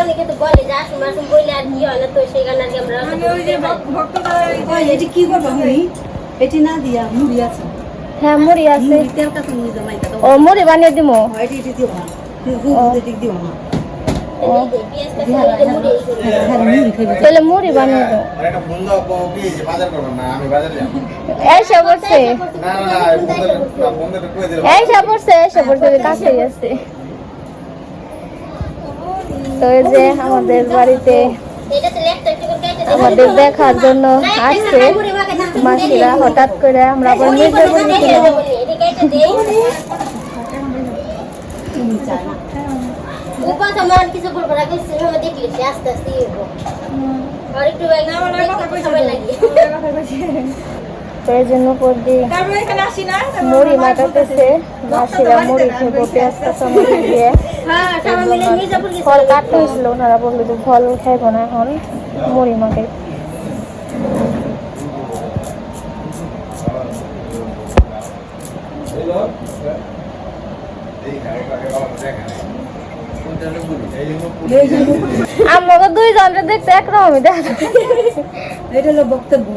অনেকে তো বলে যে আসুন আসুন বললে আর কি হয় না তো সেই কারণে আর কি আমরা ওই যে ভক- ভক্তরা এই যে- ওই এটি কি করব মুড়ি এটি না দিয়া মুড়ি আছে। হ্যাঁ মুড়ি আছে। তেল কাছে মুড়ি জমাই ও মুড়ি বানিয়ে দিমু? এটি এটি দিও না দিও না। হ্যাঁ মুড়ি খাইবে তাহলে মুড়ি বানিয়ে দাও। আর একটা বন্ধু বউ কি যে বাজার করবেন তো এই আমাদের বাড়িতে। আমাদের দেখার জন্য আসছে। মাসিরা হঠাৎ করে আমরা আবার আমার আমার এই জন্য তারপরে মুড়ি আমার মাখাতেছে মাসিরা মুড়ি খেবো পেঁয়াজ কাঁচা মুড়ি দিয়ে। ফল কাটতে হয়েছিল, ওনারা বলল যে ফল খাইবো না এখন, মুড়ি মাখে আমাকে দুই জনটা দেখতে একরকমই দেখা। এটা হলো বক্তব্য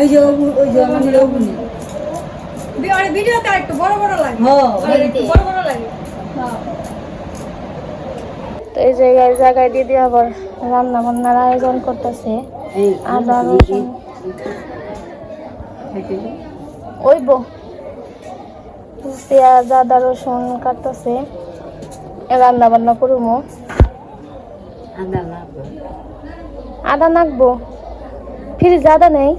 এই যে ও- ওই যে ভিডিওতে আর একটু বড় বড় লাগে। হ্যাঁ একটু বড়। বড় লাগে। তো এই জায়গায় জায়গায় দিদি আবার রান্না বান্নার আয়োজন করতেছে। আদা রসুন ওই বো। পেঁয়াজ আদা রসুন কাটতেছে। রান্না বান্না করব আদা আদা নাকবো। ফ্রিজ আদা নেই।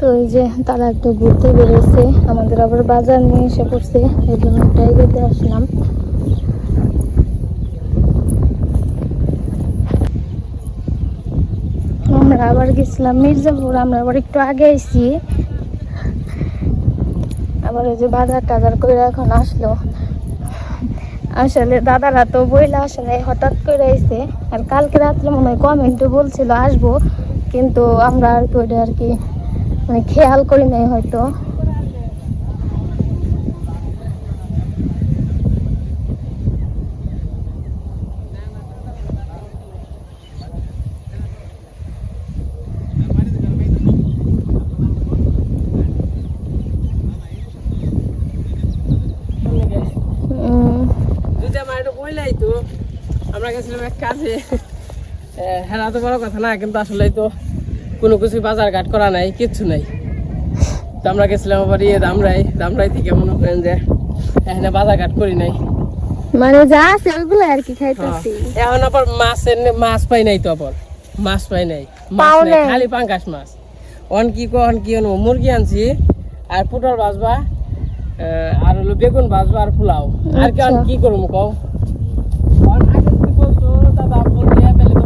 তো এই যে তারা একটু ঘুরতে বেরোচ্ছে, আমাদের আবার বাজার নিয়ে এসে পড়ছে, এই জন্য ওটাই যেতে আসলাম। আমরা আবার গেছিলাম মির্জাপুর, আমরা আবার একটু আগে আইছি আবার ওই যে বাজার টাজার করে এখন আসলো। আসলে দাদারা তো বইলা আসলে হঠাৎ করে আসছে আর কালকে রাত্রে মনে হয় কমেন্টে বলছিল, আসব। কিন্তু আমরা আর কি ওইটা আর কি মানে খেয়াল করি নাই হয়তো উম, দুইটা মায়ের বইলাই তো আমরা গেছিলাম এক কাজে তো বড় কথা না কিন্তু আসলে তো কোনো কিছু বাজার ঘাট করা নাই কিচ্ছু নাই তো আমরা গেছিলাম আবার ইয়ে দামরাই দামরাই থেকে মনে করেন যে এখানে বাজার ঘাট করি নাই মানে যা আছে ওইগুলো আর কি খাইতেছি হ্যাঁ। এখন আবার মাছের মাছ পাই নাই তো আবার মাছ পাই নাই মাছ নাই। খালি পাঙ্কাশ মাছ অন কি কন কি আনব মুরগি আনছি আর পুটল ভাজবা আহ, আর হলো বেগুন ভাজবা আর পোলাও আর কি আচ্ছা। কি করব কও অন আগে যদি বলতো দাদা বলতে তাহলে তো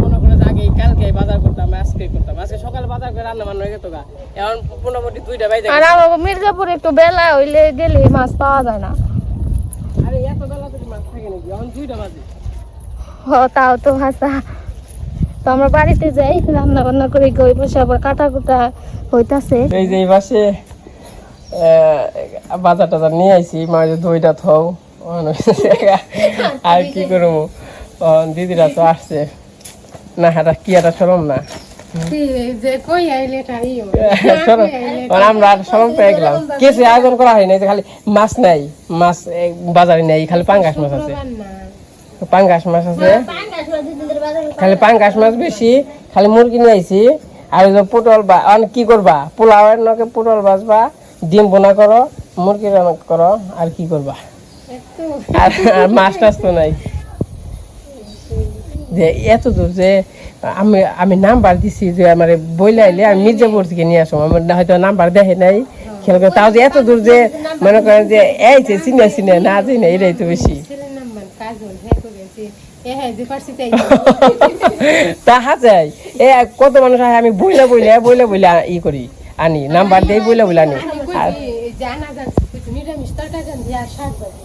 কালকে বাজার করতাম আজকে করতাম। আজকে সকালে বাজার করে রান্না বান্না হয়ে গেত গা। এখন মোটামুটি দুইটা বাইরে আর আমার মির্জাপুর একটু বেলা হইলে গেলে মাছ পাওয়া যায় না। আরে এত বেলা থেকে মাছ থাকে নাকি? এখন দুইটা বাজে। হ তাও তো ভাষা। তো আমরা বাড়িতে যাই রান্না বান্না করে গই বসে আবার কাটা কুটা হইতাছে। এই যে এই পাশে বাজার টাজার নিয়ে আইছি মাঝে দইটা থাও। আর কি করব? দিদিরা তো আসছে। না এটা কি একটা সরম না? কিছু আয়োজন করা হয় নাই যে খালি মাছ নাই মাছ বাজারে নেই খালি পাঙ্গাস মাছ আছে। পাঙ্গাস মাছ আছে। বাজারে খালি পাঙ্গাস মাছ বেশি খালি মুরগি নিয়ে আইছি। আর পটল বা অনেক কি করবা? পোলাওয়ের নকে পটল ভাজবা ডিম বোনা করো মুরগি রান্না করো আর কি করবা? আর মাছ টাছ তো নাই। যে এত দূর যে আমি আমি নাম্বার দিছি যে আমার বইলে আইলে আমি মির্জাপুর থেকে নিয়ে আসো আমার হয়তো নাম্বার দেখে নাই। খেয়াল করে তাও যে এত দূর যে মনে করেন যে, এই যে চিনে চিনে, না চিনে এটাই তো বেশি। তাহা যাই এ কত মানুষ আহে, আমি বইলে বইলে বইলে বইলে ই করি, আনি। নাম্বার দেই, বইলে বইলে আনি। আর তো অবাকা না এই এই- হঠাৎ করে আসে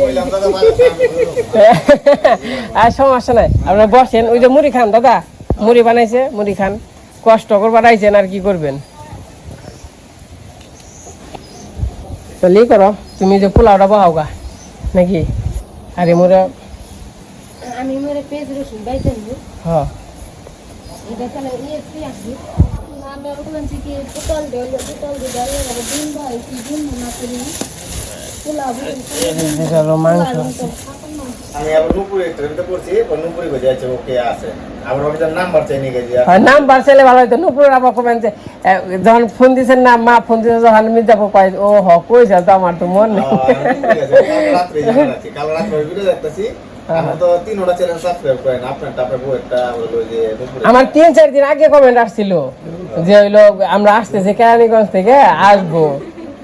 বললাম দাদা বাজার আর সমস্যা নাই। আপনারা বসেন, ওই যে মুড়ি খান, দাদা। মুড়ি বানাইছে, মুড়ি খান। কষ্ট করে বানাইছেন আর কি করবেন? তো লি করো তুমি যে পোলাওটা বহাও গা নাকি আরে মোরা আমি মোরে পেঁয়াজ রসুন বাইতে নিই হ্যাঁ এটা তাহলে ইয়ে পেঁয়াজ আসবি আমি বলছি কি দেল পুতল দিয়ে দেল ডিম ভাই কি ডিম না করি এটা হলো মাংস আমি আবার নুপুরে ট্রেনটা করছি নুপুরে গো যাচ্ছে ওকে আছে। আবার ওটা নাম্বার চাই নিয়ে গেছি। আর নাম ভালো হইতো। নুপুরের আবার কমেন যে যখন ফোন দিছেন না মা ফোন দিছে যখন মির্জাপুর পাই ও হ কইছে তো আমার তো মন নেই। কাল রাত্রে ভিডিও দেখতেছি। আমার তো তিনটা চ্যানেল সাবস্ক্রাইব করেন আপনার তারপরে বউয়েরটা হলো যে নুপুরে আমার তিন চার দিন আগে কমেন্ট আসছিল যে হইল আমরা আসতেছি কেরানীগঞ্জ থেকে আসব।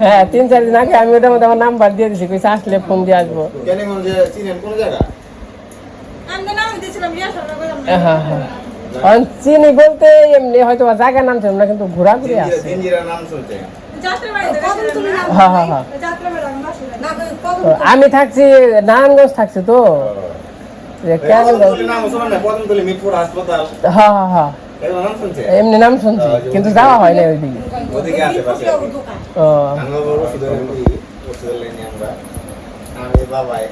হ্যাঁ তিন চার দিন আগে আমি ওটার মধ্যে আমার নাম্বার দিয়ে দিছি কইছে আসলে ফোন দিয়ে আসব। কেন যে চিনেন কোন জায়গা? আমি তো নাম দিয়েছিলাম রিয়া সরকার করলাম হ্যাঁ হ্যাঁ চিনি বলতে এমনি হয়তো বা জায়গার নাম ছিল না কিন্তু ঘোরাঘুরি আছে। হ্যাঁ হ্যাঁ হ্যাঁ। আমি থাকছি নারায়ণগঞ্জ থাকছি তো। যে কেরানীগঞ্জ। পদমতলি নাম শুনুন না? পদমতলি মিরপুর হাসপাতাল। হ্যাঁ হ্যাঁ হ্যাঁ। এমনি নাম শুনছি কিন্তু যাওয়া হয় না ওইদিকে। ওদিকে আশেপাশে ও আমরা বড় ওষুধের করি ওষুধের লাইনে আমরা। আমি বাবাই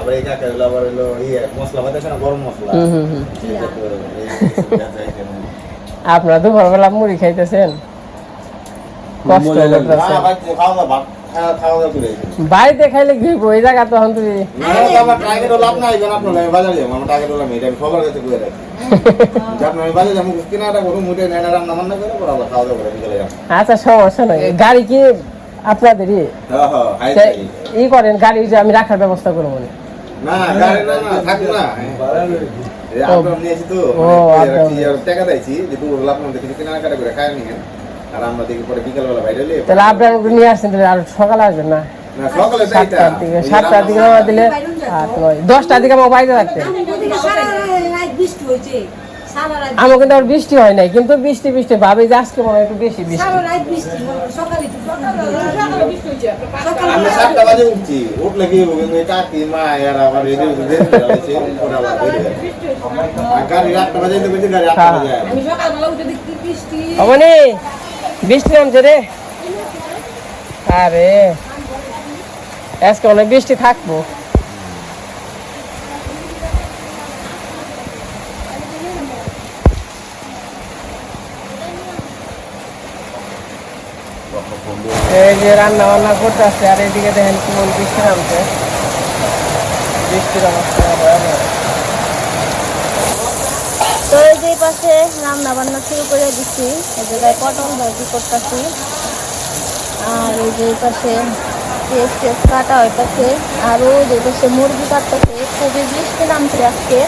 আবার এই কাকা হলো আবার হলো ইয়ে মশলা বাতাসে না গরম মশলা? কেমন। আপনারা দুপুরবেলা মুড়ি খাইতেছেন? কষ্ট ভাই, কি হইব? জায়গা তখন তুমি না, না, আমার টার্গেট হলো এই আপনার আমি বাজারে যাব। আমার টার্গেট হলো রাখি। আমি বাজারে নেয় না, করে, পরে খাওয়া দাওয়া করে বিকেলে যাব। আচ্ছা সমস্যা নাই গাড়ি কি আপনাদেরই হ্যাঁ, হ্যাঁ, হাই তা ফাই। ই করেন গাড়ি যে আমি রাখার ব্যবস্থা করব না না, গাড়ি না, না, না। এই নিয়েছি তো, ও, এই আপনার টাকা দিয়েছি, যে দুপুরবেলা আপনাদের কিছু কেনাকাটা করে খায় নিয়েন। আর আমরা দেখি পরে বিকেলবেলা বাইরে হলে তাহলে আপনার নিয়ে আসছেন তাহলে আর সকালে আসবেন না। সাতটার দিকে সাতটার দিকে রান্না- দিলে দশটার দিকে আমার বাড়িতে থাকতেন আমার কিন্তু আর বৃষ্টি হয় নাই কিন্তু বৃষ্টি বৃষ্টি। ভাবে যে আজকে মনে একটু বেশি বৃষ্টি। আমি সাতটা বাজে উঠছি। উঠলে কি হব? কিন্তু এই কাকি মা এরা আবার রেডি হয়েছে ওরা আবার বেরিয়ে যায়। আর গাড়ি আটটা বাজে গাড়ি আটটা বাজে আমি সকালবেলা উঠে দেখছি বৃষ্টি। অবনি বৃষ্টি নামছে রে। আরে, আজকে অনেক বৃষ্টি থাকব। এই যে রান্না বান্না করতে আসছে, আর এইদিকে দেখেন কেমন বৃষ্টি নামছে বৃষ্টির অবস্থা ভয়াবহ। যে পাশে রান্না বান্না শুরু করে দিচ্ছি। এই জায়গায় পটল ভাজি করতেছি। আর এই যে পাশে পেঁয়াজ টেস কাটা হইতেছে। আর ওই যে পাশে মুরগি কাটতেছে। খুবই বৃষ্টি নামছে আজকে।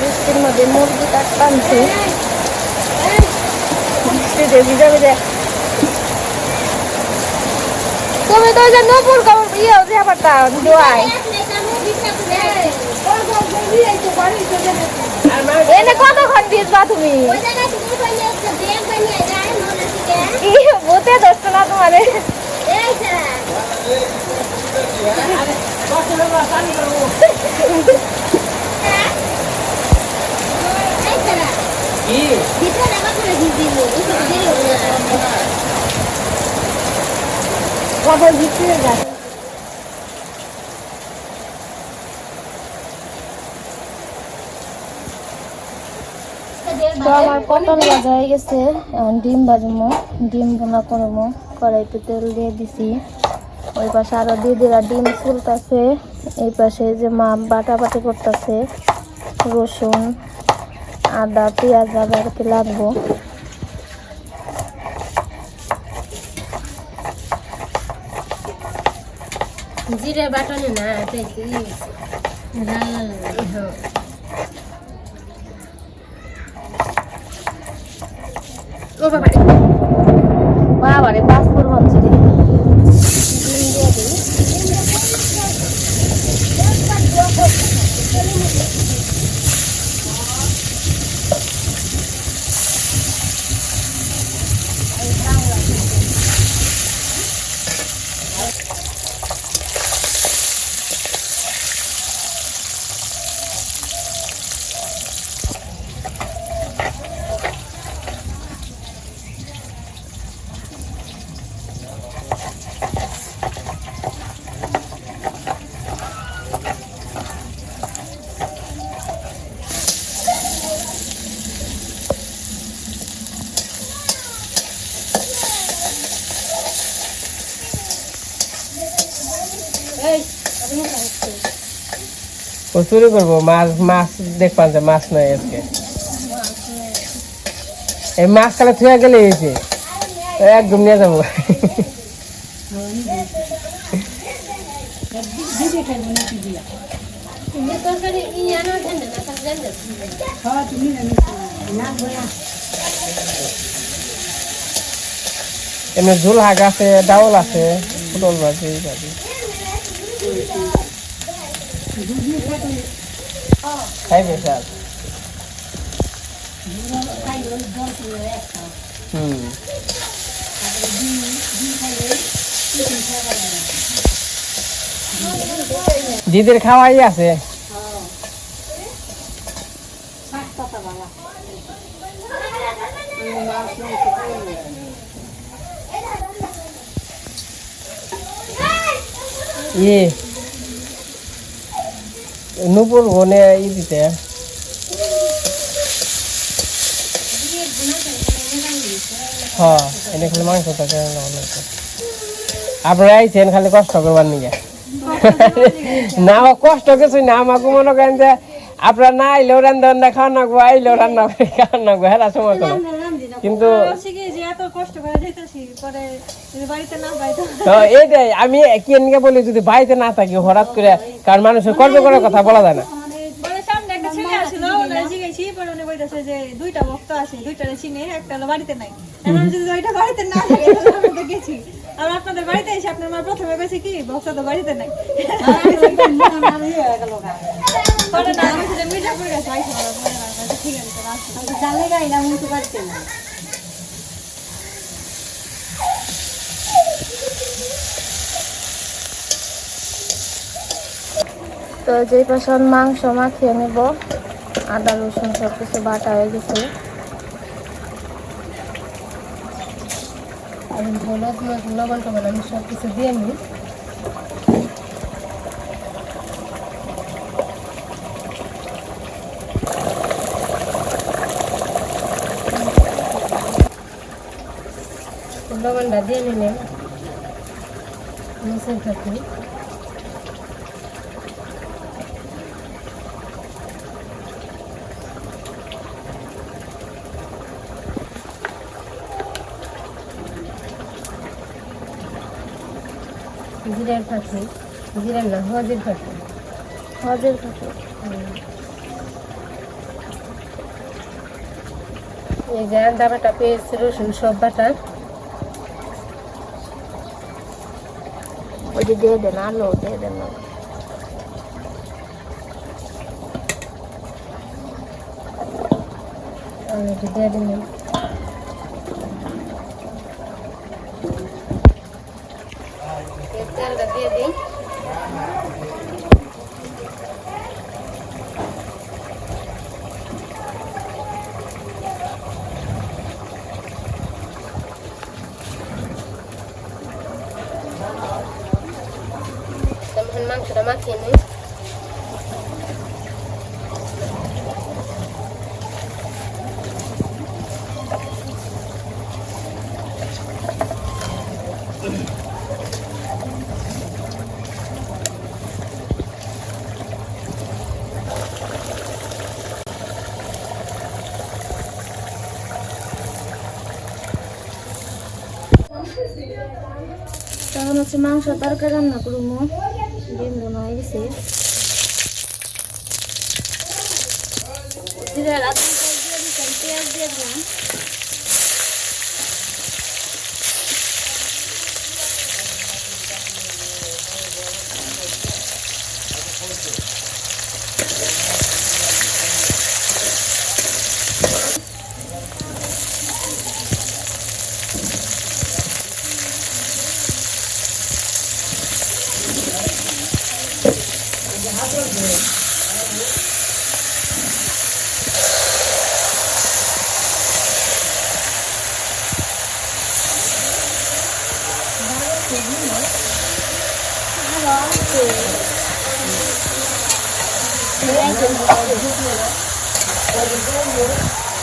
বৃষ্টির মধ্যে মুরগি কাটতামছে বৃষ্টিতে ভিজা ভিজা। তুমি তো যে নপুর কাপড় ইয়ে যে ব্যাপারটা দোয়াই এনে কতক্ষণ ভিজবা তুমি? ভূতে ধরছো না তোমারে। যাচ্ছে আমার পটল ভাজা হয়ে গেছে? ডিম ভাজবো ডিম বোনা করব কড়াইতে তেল দিয়ে দিছি। ওই পাশে আরও দিদিরা ডিম ফুলতেছে। এই পাশে যে মা বাটা বাটি করতেছে, রসুন, আদা, পেঁয়াজ, আদা কি লাগবো। জিরে বাটনে না ও বাবা রে। বাবারে পাসপোর্ট ভাবছি রে। ডিম দিয়ে দিই এই আমি খাচ্ছি ও চুরি করব, মাছ মাছ দেখবান যে মাছ নাই আজকে। এই মাছ খালে থুয়া গেলে হয়েছে। একদম নিয়ে যাব। এমনি ঝোল হাগ আছে, ডাউল আছে, পটল ভাজি ভাজি। খাইবে স্যার হুম দিদির খাওয়াই আছে। ইয়ে নুপুর বনে ই দিতে হ্যাঁ এনে খালি মাংস থাকে আপনারা আইছেন খালি কষ্ট করবার নিয়ে না আমার কষ্ট কিছু না আমাকে মনে করেন যে আপনারা না আইলেও রান্না খাওয়া নাকবো আইলেও রান্না খাওয়া নাকবো হেরা সময় কোনো কিন্তু এইটাই আমি কি এনকে বলি যদি বাড়িতে না থাকি হঠাৎ করে কারণ মানুষের কর্ম করার কথা বলা যায় না। পরে সামনে একটা ছেলে আসছিল ওনারা জিজ্ঞেসি পরে উনি বলতেছে যে দুইটা ভক্ত আছে দুইটা চিনে একটা হলো বাড়িতে নাই। এখন যদি ওইটা বাড়িতে না থাকে তাহলে আমি তো গেছি। আর আপনাদের বাড়িতে এসে আপনার মা প্রথমে গেছে কি ভক্ত তো বাড়িতে নাই। মির্জাপুর গেছে আচ্ছা, ঠিক আছে তো যেই পাশন মাংস মাখিয়ে নেব। আদা, রসুন সব কিছু বাটা হয়ে গেছে। হলুদ লবণ টবণ আমি সব কিছু দিয়ে নিই। লবণটা দিয়ে নিলাম। মিশিয়ে থাকি জিরার ফাঁকি জিরার না হজের ফাঁকি হজের পাখি এই যে আদা বাটা পেঁয়াজ রসুন সব বাটা। ওই যে দিয়ে দেন আলু দিয়ে দেন। দিয়ে দিলাম। তেলটা দিয়ে দিই তখন মাংসটা মাখিয়ে নিই তখন হচ্ছে মাংস তরকারি রান্না করব। ডিম বোনা হয়ে গেছে। দিতাম পেঁয়াজ দিয়ে দিলাম।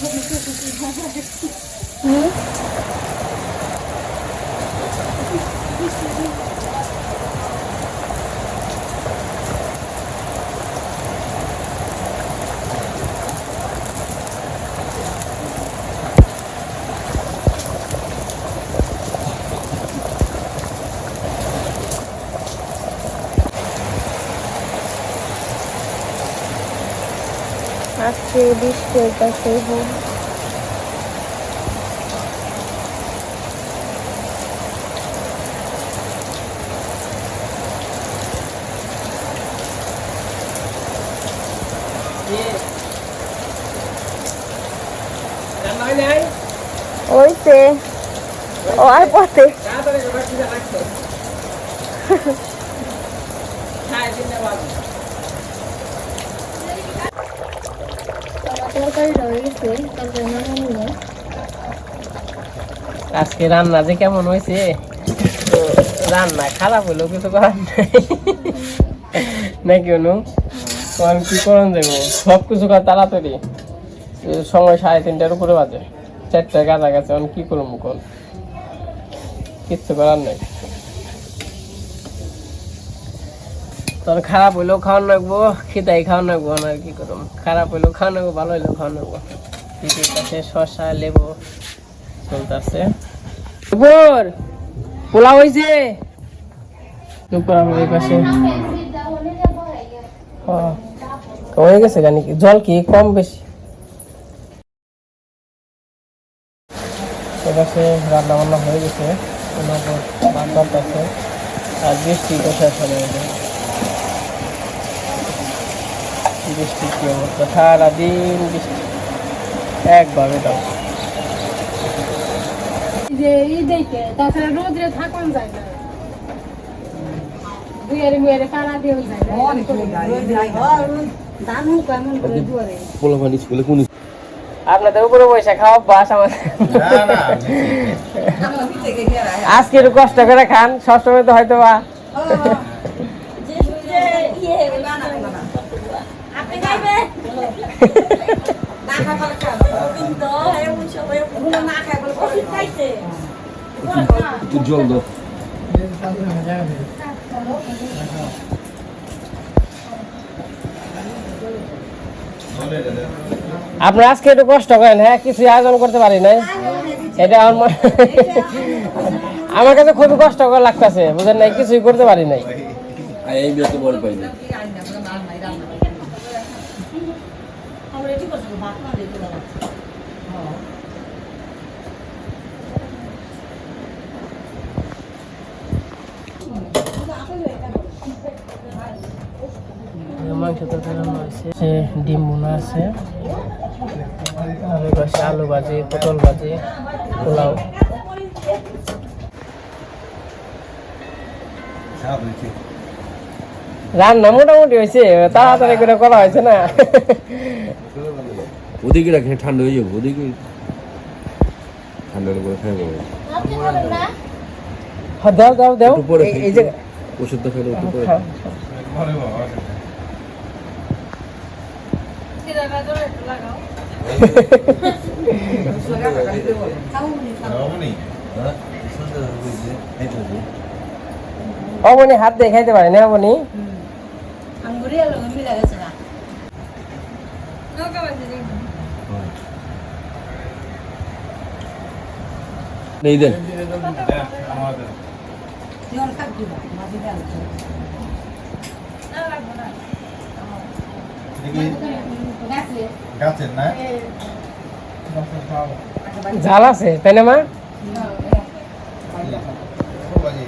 হইতাছে হোক রান্না হয় নাই ওইতে ও আর পথে তাড়াতাড়ি করে খিদে লাগছে হ্যাঁ চিন্তা বাজে আজকে রান্না যে কেমন হয়েছে? রান্না খারাপ হলো, কিছু করার নাই। নাকি অনু? তো আমি কি করুন দেবো সব কিছু কাজ তাড়াতাড়ি। সময় সাড়ে তিনটার উপরে বাজে। চারটায় গাছা গেছে আমি কি করব কোন কিচ্ছু করার নেই। তোর খারাপ হইলেও খাওয়ান রাখব খিদাই খাওয়ান রাখব না, কি করব খারাপ হইলেও খাওয়ান রাখব ভালো হইলেও খাওয়ান রাখব পিঠের কাছে শসা লেবু চলতেছে। উপর পোলা হয়েছে উপর আমার এই পাশে হ্যাঁ। গেছে জানি জল কি কম বেশি? এপাশে রান্না বান্না হয়ে গেছে। আছে আর বৃষ্টি বৃষ্টি কি অবস্থা? সারাদিন বৃষ্টি। একভাবে দাও যে ই দেখে তাছাড়া রোদ্রে থাকুন যায় না। দুয়ারে মুয়ারে পাড়া দিয়েও যায় না। ধান হুক এমন করে দুয়ারে। আপনাদের উপরে বসে খাওয়া বাস আমাদের। আজকে একটু কষ্ট করে খান সবসময় তো হয়তো বা। আপনি খাইবে না খাবার খাও কিন্তু এমন সময় না খাই বলে ওষুধ খাইছে আপনি আজকে একটু কষ্ট করেন হ্যাঁ? কিছু আয়োজন করতে পারি নাই। এটা আমার আমার কাছে খুবই কষ্টকর লাগতেছে বুঝেন নাই? কিছুই করতে পারি নাই। এই বিয়ে তো বড় পাইনি মাংস তরকারি রান্না হয়েছে। ডিম বোনা আছে। আর ওই পাশে আলু ভাজি পটল ভাজি পোলাও। রান্না মোটামুটি হয়েছে তাড়াতাড়ি করে করা হয়েছে না? ওদিকে রাখে ঠান্ডা হয়ে যাব ওদিকে। ঠান্ডা করে খাই যাব হ্যাঁ, দাও দাও দাও। এই- যে ওষুধটা খেলে একটু পরে হ্যাঁ। সিরাটা জোরে একটু লাগাও অবনি হাত দিয়ে খাইতে পারে না অবনি আঙ্গুরি আলো মিলা গেছে না নৌকা বাজে দেখুন নেই দেন জল গাছের না ঝাল আছে তাই না মা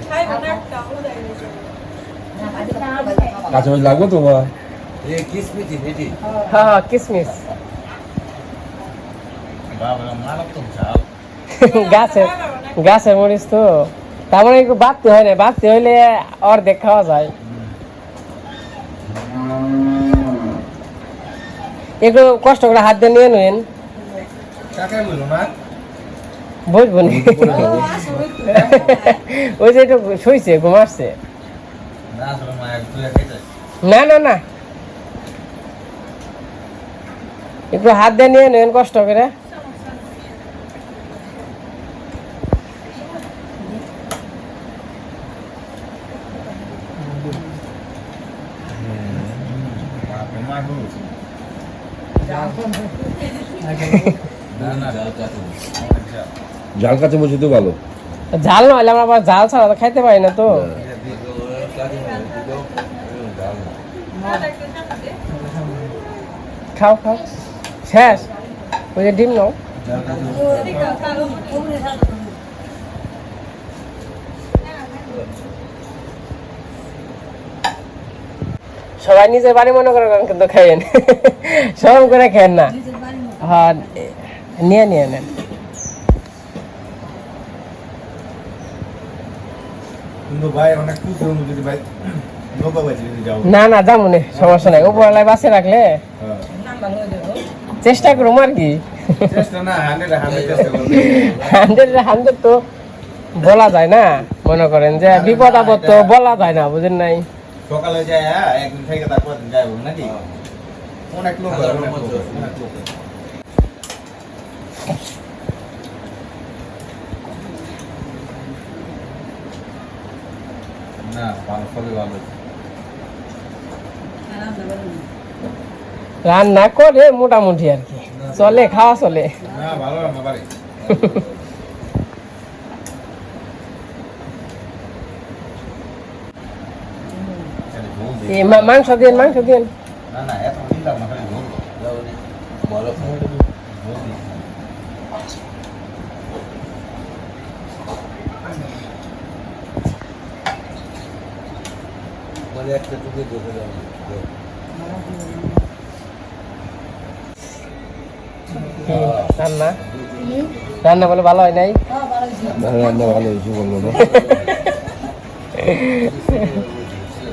খাইবো না একটা উদয় কাঁচা মাছ লাগবে তো মা হ্যাঁ হ্যাঁ কিসমিস মারাত্মক ঝাল গাছের গাছের মরিচ তো তার মানে একটু বাড়তে হয় না বাড়তে হইলে অর্ধেক খাওয়া যায় একটু কষ্ট করে হাত দিয়ে নিয়ে নেন। বুঝব নি। ওই যে একটু শুইছে ঘুমাচ্ছে না না না একটু হাত দিয়ে নিয়ে নেন কষ্ট করে। জাল কাছে বসে তো ভালো। ঝাল নয় আমরা ঝাল ছাড়া খাইতে পারি না তো। খাও খাও। শেষ। ওই যে ডিম নাও। সবাই নিজের বাড়ি মনে করে কিন্তু খাইয়েন সরম করে খেয়েন না। হ্যাঁ নিয়ে নিয়ে নেন। না না যাব নে সমস্যা নাই। উপরওয়ালায় বাসে রাখলে হ্যাঁ। চেষ্টা করুম আর কি। হান্ড্রেড হান্ড্রেড তো বলা যায় না। মনে করেন যে বিপদ আপদ তো বলা যায় না বুঝেন নাই? সকালে যায় হ্যাঁ, একদিন থেকে তারপর দিন নাকি? অনেক লোক অনেক লোক অনেক লোক না ভালো সবই ভালো। রান্না করে মোটামুটি আর কি। চলে খাওয়া চলে। না ভালো রান্না পারি এই মা- মাংস দিন মাংস দিন না না এত চিন্তা না খালি ঝোল বলো ঝোল দিই। কি রান্না রান্না বলে ভালো হয় নাই না, রান্না ভালো হয়েছে বলল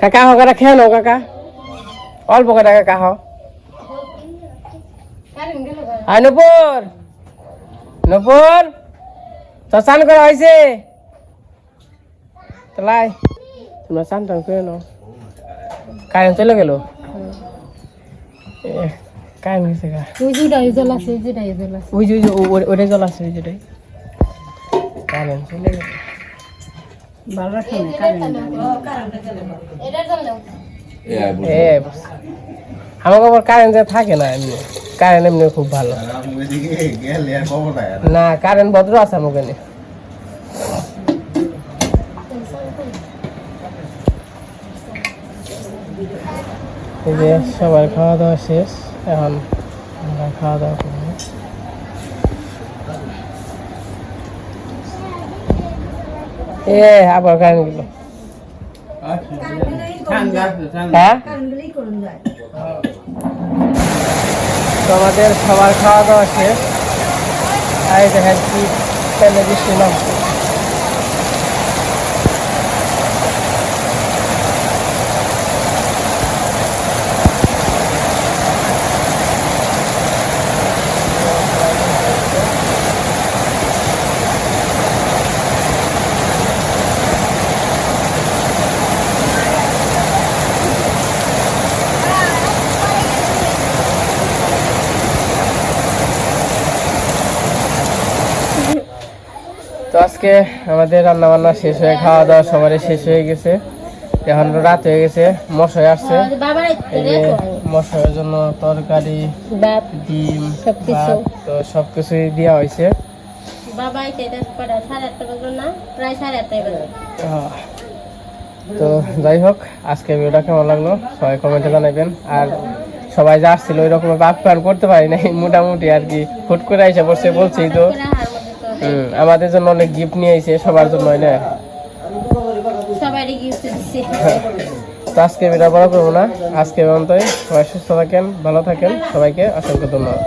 কাকা হো কাকা খেয়ে নাও কাকা। অল্প করে কাকা হো আয় নপুর। নপুর তো চান করা হয়েছে তাই তোমরা চান টান করে নাও। কারেন্ট চলে গেল? কারেন্ট গেছে গা। ওই ইজল আছে ওই আছে। ওটাই জল আছে ওই কারেন্ট চলে গেল। ভালো শোনে কারেন্ট এটার জন্য এ আমার আবার কারেন্ট যে থাকে না এমনি কারেন্ট এমনি খুব ভালো। খবর। না কারেন্ট ভদ্র আছে আমার ওখানে সবার খাওয়া দাওয়া শেষ এখন আমরা খাওয়া দাওয়া এ আবার কারেন্টগুলো তোমাদের খাবার খাওয়া দাওয়া শেষ। আই দেখেন কি তেলে আজকে আমাদের রান্না বান্না শেষ হয়ে খাওয়া দাওয়া সবারই শেষ হয়ে গেছে। এখন রাত হয়ে গেছে মশাই আসছে। বাবার এই যে মশাইয়ের জন্য তরকারি ডিম তো সবকিছুই দেওয়া হয়েছে। তো যাই হোক আজকে ভিডিওটা কেমন লাগল? সবাই কমেন্টে জানাবেন। আর সবাই যা আসছিল ওই রকম আপ্যায়ন করতে পারি নাই মোটামুটি আর কি। হুট করে এসে বসে বলছি তো। হুম, আমাদের জন্য অনেক গিফট নিয়ে আইছে সবার জন্য না? সবারই গিফট তো আজকে ভিডিও বড় করব না। আজকে পর্যন্তই। সবাই সুস্থ থাকেন ভালো থাকেন। সবাইকে অসংখ্য ধন্যবাদ।